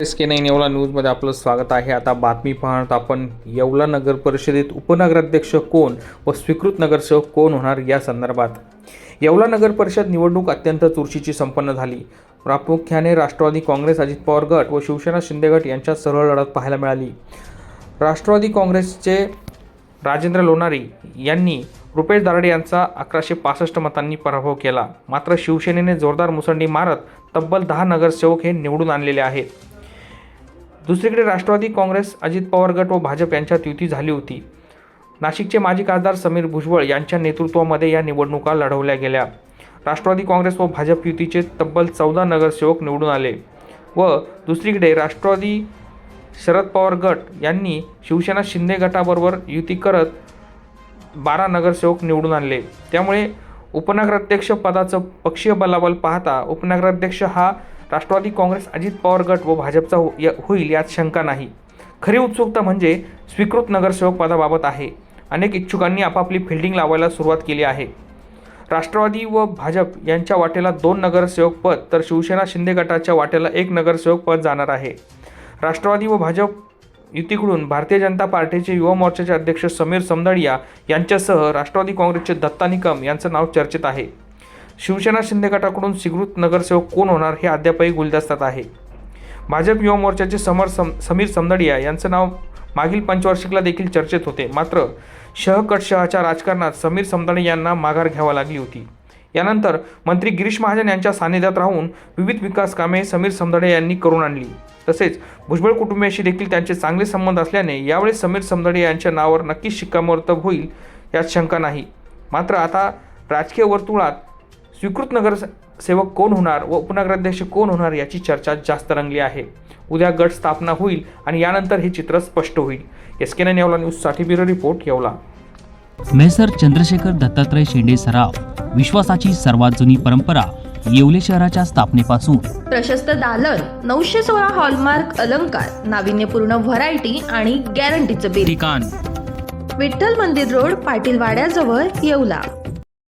S K nine Yeola न्यूजमध्ये आपलं स्वागत आहे. आता बातमी पाहणार आपण येवला नगर परिषदेत उपनगराध्यक्ष कोण व स्वीकृत नगरसेवक कोण होणार या संदर्भात. येवला नगर परिषद निवडणूक अत्यंत चुरशीची संपन्न झाली. प्रामुख्याने राष्ट्रवादी काँग्रेस अजित पवार गट व शिवसेना शिंदे गट यांच्यात सरळ लढत पाहायला मिळाली. राष्ट्रवादी काँग्रेसचे राजेंद्र लोणारी यांनी रुपेश दारडे यांचा अकराशे पासष्ट मतांनी पराभव केला. मात्र शिवसेनेने जोरदार मुसंडी मारत तब्बल दहा नगरसेवक हे निवडून आणलेले आहेत. दुसरीकडे राष्ट्रवादी काँग्रेस अजित पवार गट व भाजप यांच्यात युती झाली होती. नाशिकचे माजी खासदार समीर भुजबळ यांच्या नेतृत्वामध्ये या निवडणुका लढवल्या गेल्या. राष्ट्रवादी काँग्रेस व भाजप युतीचे तब्बल चौदा नगरसेवक निवडून आले व दुसरीकडे राष्ट्रवादी शरद पवार गट यांनी शिवसेना शिंदे गटाबरोबर युती करत बारा नगरसेवक निवडून आणले. त्यामुळे उपनगराध्यक्ष पदाचं पक्षीय बलाबल पाहता उपनगराध्यक्ष हा राष्ट्रवादी काँग्रेस अजित पवार गट व भाजपचा हो या- होईल यात शंका नाही. खरी उत्सुकता म्हणजे स्वीकृत नगरसेवक पदाबाबत आहे. अनेक इच्छुकांनी आपापली फिल्डिंग लावायला सुरुवात केली आहे. राष्ट्रवादी व भाजप यांच्या वाटेला दोन नगरसेवक पद तर शिवसेना शिंदे गटाच्या वाटेला एक नगरसेवक पद जाणार आहे. राष्ट्रवादी व भाजप युतीकडून भारतीय जनता पार्टीचे युवा मोर्चाचे अध्यक्ष समीर समदडिया यांच्यासह राष्ट्रवादी काँग्रेसचे दत्ता निकम यांचं नाव चर्चेत आहे. शिवसेना शिंदे गटाकडून स्वीकृत नगरसेवक कोण होणार हे अद्यापही गुलदस्तात आहे. भाजप युवा मोर्चाचे समर सम समीर समदडिया यांचं नाव मागील पंचवार्षिकला देखील चर्चेत होते. मात्र शहकटशहाच्या राजकारणात समीर समदडे यांना माघार घ्यावा लागली होती. यानंतर मंत्री गिरीश महाजन यांच्या सानिध्यात राहून विविध विकास कामे समीर समदडे यांनी करून आणली. तसेच भुजबळ कुटुंबियाशी देखील त्यांचे चांगले संबंध असल्याने यावेळी समीर समदडे यांच्या नावावर नक्कीच शिक्कामोर्तब होईल यात शंका नाही. मात्र आता राजकीय वर्तुळात स्वीकृत नगरसेवक कोण होणार व उपनगराध्यक्ष कोण होणार याची चर्चा जास्त रंगली आहे. उद्या गट स्थापना होईल आणि यानंतर हे चित्र स्पष्ट होईल. एस के येवला न्यूजसाठी bureau report Yeola. Messrs Chandrashekhar Dattatray Shende सराव विश्वासाची सर्वात जुनी परंपरा येवले शहराच्या स्थापनेपासून. प्रशस्त दालन नऊशे सोळा हॉलमार्क अलंकार नाविन्यपूर्ण व्हरायटी आणि गॅरंटीचं बिल ठिकाण. विठ्ठल मंदिर रोड पाटील वाड्याजवळ येवला.